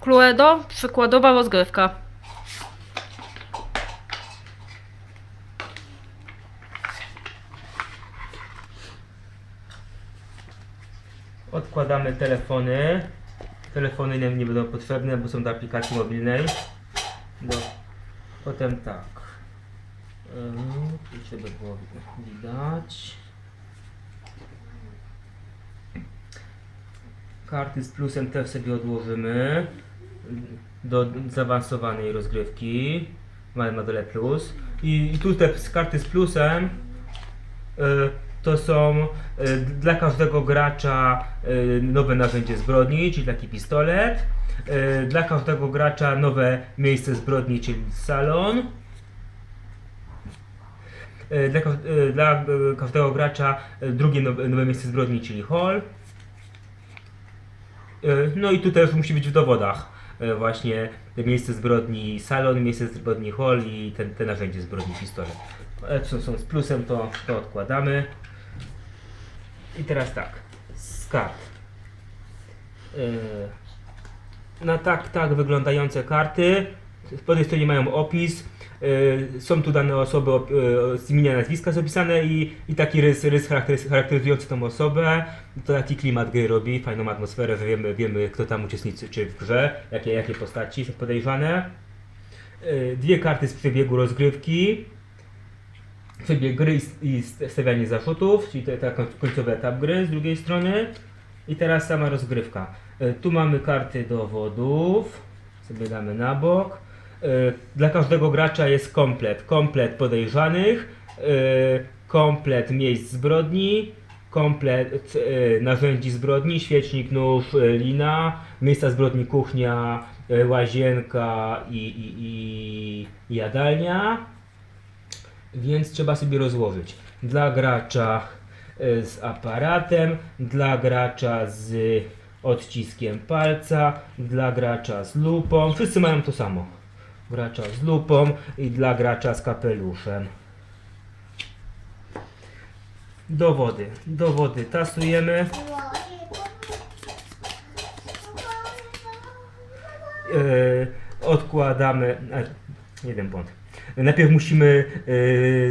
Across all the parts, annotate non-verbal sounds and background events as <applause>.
Cluedo, przykładowa rozgrywka. Odkładamy telefony. Telefony nam nie będą potrzebne, bo są do aplikacji mobilnej. No, potem tak. Ym, Tu żeby było widać. Karty z plusem też sobie odłożymy do zaawansowanej rozgrywki. Mamy na dole plus. I, i tu karty z plusem y, to są y, dla każdego gracza y, nowe narzędzie zbrodni, czyli taki pistolet. Y, Dla każdego gracza nowe miejsce zbrodni, czyli salon. Y, Dla, y, dla y, każdego gracza drugie nowe, nowe miejsce zbrodni, czyli hall. No i tu też musi być w dowodach właśnie te miejsce zbrodni salon, miejsce zbrodni hall i te, te narzędzie zbrodni pistolet. E, Co są z plusem to, to odkładamy. I teraz tak, z kart. Y, Na tak, tak wyglądające karty. Po tej stronie mają opis. Y, Są tu dane osoby, y, z imienia, nazwiska są opisane i, i taki rys, rys charakteryzujący tą osobę. To taki klimat gry robi, fajną atmosferę, że wiemy, wiemy kto tam uczestniczy w grze, jakie, jakie postaci są podejrzane. Y, Dwie karty z przebiegu rozgrywki. Przebieg gry i stawianie zarzutów, czyli ten końcowy etap gry z drugiej strony. I teraz sama rozgrywka. Tu mamy karty dowodów. Sobie damy na bok. Y, Dla każdego gracza jest komplet. Komplet podejrzanych, y, komplet miejsc zbrodni, komplet y, narzędzi zbrodni, świecznik, nóż, lina, miejsca zbrodni, kuchnia, łazienka i, i, i jadalnia. Więc trzeba sobie rozłożyć. Dla gracza z aparatem, dla gracza z odciskiem palca, dla gracza z lupą. Wszyscy mają to samo. Gracza z lupą i dla gracza z kapeluszem. Dowody. Dowody tasujemy. Yy, odkładamy. E, jeden błąd. Najpierw musimy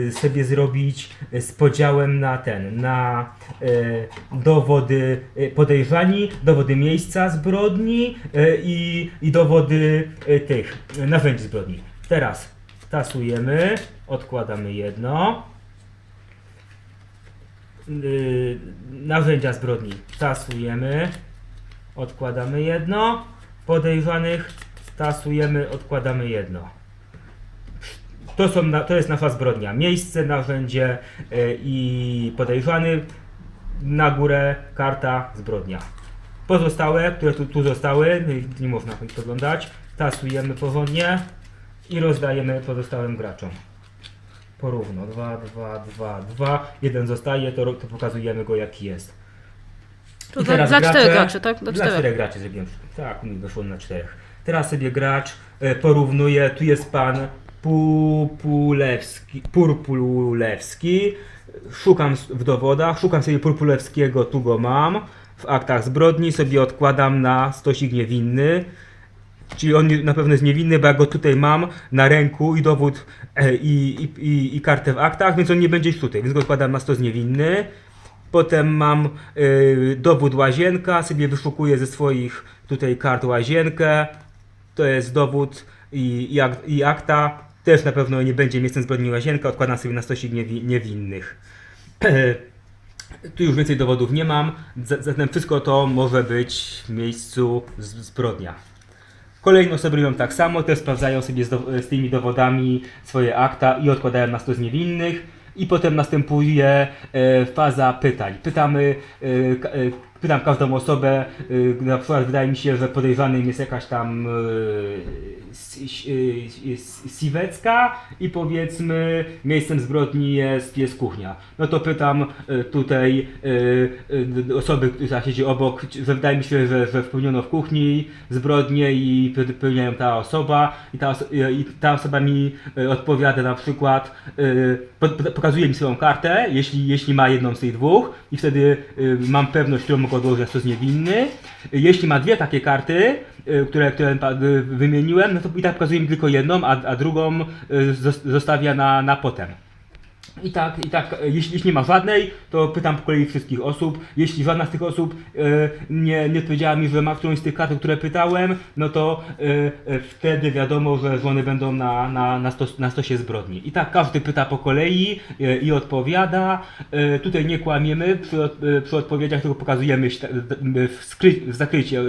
yy, sobie zrobić z podziałem na ten, na yy, dowody yy, podejrzani, dowody miejsca zbrodni i, i dowody tych narzędzi zbrodni. Teraz tasujemy, odkładamy jedno. Narzędzia zbrodni tasujemy, odkładamy jedno. Podejrzanych tasujemy, odkładamy jedno. To, są, na- to jest nasza zbrodnia. Miejsce, narzędzie yy, i podejrzany. Na górę karta zbrodnia. Pozostałe, które tu, tu zostały, no nie można ich podglądać, tasujemy porządnie i rozdajemy pozostałym graczom. Porówno. 2, 2, 2, 2. Jeden zostaje, to, to pokazujemy go jaki jest. To I dla, teraz dla gracze- czterech graczy, tak? Dla Dla czterech. czterech graczy zrobiłem. Tak, mi wyszło na czterech. Teraz sobie gracz e, porównuje. Tu jest pan Pupulewski, Purpulewski. Szukam w dowodach, szukam sobie Purpulewskiego, tu go mam. W aktach zbrodni sobie odkładam na stosik niewinny. Czyli on na pewno jest niewinny, bo ja go tutaj mam na ręku i dowód e, i, i, i, kartę w aktach, więc on nie będzie tutaj, więc go odkładam na stos niewinny. Potem mam y, dowód łazienka, sobie wyszukuję ze swoich tutaj kart łazienkę. To jest dowód i, i, i akta. Też na pewno nie będzie miejscem zbrodni łazienka, odkładam sobie na stosik niewi, niewinnych. <clears throat> Tu już więcej dowodów nie mam, za- zatem wszystko to może być w miejscu zbrodnia. Kolejne osoby robią tak samo, też sprawdzają sobie z, z tymi dowodami swoje akta i odkładają na stos niewinnych. I potem następuje e, faza pytań. Pytamy, e, e, pytam każdą osobę, e, na przykład wydaje mi się, że podejrzanym jest jakaś tam e, Siwecka i powiedzmy miejscem zbrodni jest, jest kuchnia. No to pytam e, tutaj e, e, osoby, która siedzi obok, że wydaje mi się, że, że w kuchni zbrodnię i pe- pełniają ta osoba i ta, oso- i ta osoba mi odpowiada na przykład, po- po- pokazuje mi swoją kartę, jeśli, jeśli ma jedną z tych dwóch i wtedy mam pewność, którą mogę odłożyć, że jest niewinny. Jeśli ma dwie takie karty, które, które wymieniłem, no to i tak pokazuje mi tylko jedną, a, a drugą y, zos- zostawia na, na potem. I tak, i tak, e, jeśli, jeśli nie ma żadnej, to pytam po kolei wszystkich osób. Jeśli żadna z tych osób e, nie, nie odpowiedziała mi, że ma którąś z tych kart, o które pytałem, no to e, wtedy wiadomo, że żony będą na, na, na, stos, na stosie zbrodni. I tak każdy pyta po kolei i odpowiada. Tutaj nie kłamiemy przy, od- przy odpowiedziach, tylko pokazujemy e, w, skry, w zakrycie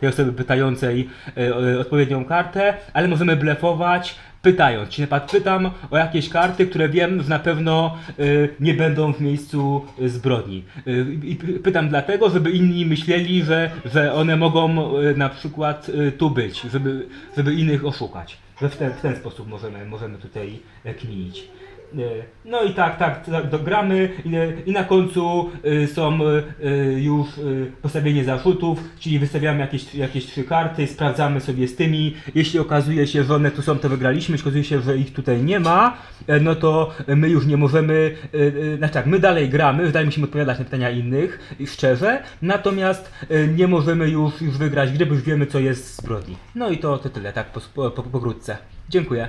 tej osoby pytającej e, odpowiednią kartę, ale możemy blefować pytając. Czyli na pytam o jakieś karty, które wiem, że na pewno y, nie będą w miejscu y, zbrodni. Y, I py- pytam dlatego, żeby inni myśleli, że, że one mogą na przykład tu być, żeby, żeby innych oszukać. Że w ten, w ten sposób możemy, możemy tutaj e, kminić. Y, No i tak, tak, tak dogramy i, i na końcu y, są y, już y, postawienie zarzutów, czyli wystawiamy jakieś, jakieś trzy karty, sprawdzamy sobie z tymi. Jeśli okazuje się, że one tu są, to wygraliśmy. Jeśli okazuje się, że ich tutaj nie ma, e, no to my już nie możemy, y, y, znaczy tak, my dalej gramy, dalej musimy odpowiadać na pytania innych, i szczerze, natomiast y, nie możemy już, już wygrać gry, bo już wiemy, co jest w zbrodni. No i to, to tyle, tak po, po, pokrótce. Dziękuję.